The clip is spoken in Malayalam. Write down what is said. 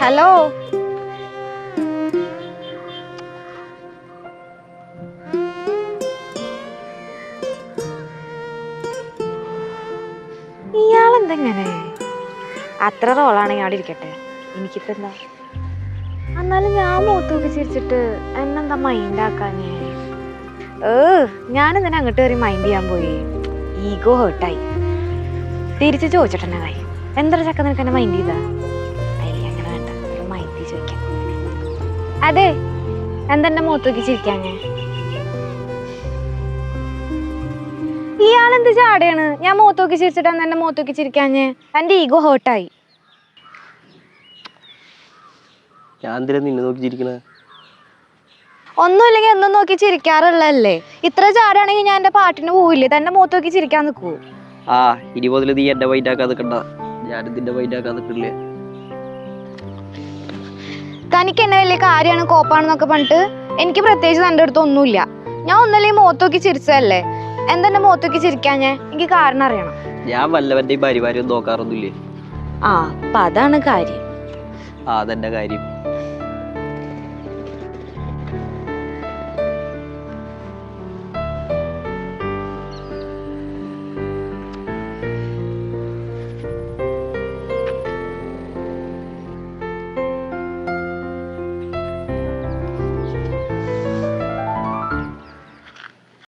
ഹലോ ഇയാളെന്തെങ്ങനെ? അത്ര റോളാണെങ്കിൽ അവിടെ ഇരിക്കട്ടെ എനിക്കിപ്പോ എന്നാലും ഞാൻ മൂത്തൂക്കി ചിരിച്ചിട്ട് എന്നെന്താ മൈൻഡ് ആക്കാഞ്ഞേ? ഏ ഞാനെന്തിനാ അങ്ങോട്ട് കയറി മൈൻഡ് ചെയ്യാൻ പോയി? ഈഗോ ഹേർട്ടായി തിരിച്ച് ചോദിച്ചിട്ടെന്നെ കായി എന്തൊരു ചക്ക നിനക്ക് എന്നെ മൈൻഡ് ചെയ്താ? അയ്യ അങ്ങനെ വേണ്ട. മൈൻഡ് ചോദിക്കാം. അതെ എന്തെന്നെ മൂത്തൂക്കി ചിരിക്കാഞ്ഞേ? ഇയാളെന്ത് ചാടയാണ്? ഞാൻ മൂത്തോക്കി ചിരിച്ചിട്ടാണ് എന്നെ മൂത്തോക്കി ചിരിക്കാഞ്ഞ്? എന്റെ ഈഗോ ഹേർട്ടായി ഞാൻ എന്തിനാ നിന്നെ നോക്കി ചിരിക്കണേ? ഒന്നുമില്ലെങ്കിൽ എന്നും നോക്കി ചിരിക്കാറുള്ളല്ലേ ഇത്ര ചാടാണെങ്കിൽ ഞാൻ എന്റെ പാട്ടിന് പോവില്ലേ? തന്നെ മൂത്തോക്കി ചിരിക്കാൻ നിൽക്കൂ ആ ഇനി മുതൽ നീ എന്റെ വൈറ്റ് ആക്കാൻ നിൽക്കണ്ട. ഞാൻ ഇതിന്റെ വൈറ്റ് ആക്കാൻ നിൽക്കില്ലേ തനിക്ക് എന്നെ വലിയ കാര്യമാണ് കോപ്പാണെന്നൊക്കെ പറഞ്ഞിട്ട് എനിക്ക് പ്രത്യേകിച്ച് തന്റെ അടുത്ത് ഒന്നുമില്ല. ഞാൻ ഒന്നല്ലേ ഒന്നല്ലെങ്കിൽ മുഖത്തോക്കി ചിരിച്ചതല്ലേ? എന്തെന്റെ ചിരിക്കാൻ ഞാൻ? എനിക്ക് കാരണം അറിയണം. ഞാൻ വല്ലവന്റെയും ഭാര്യമാരെയും നോക്കാറൊന്നുമില്ലേ? ആ അപ്പൊ അതാണ് കാര്യം. അതെന്റെ കാര്യം.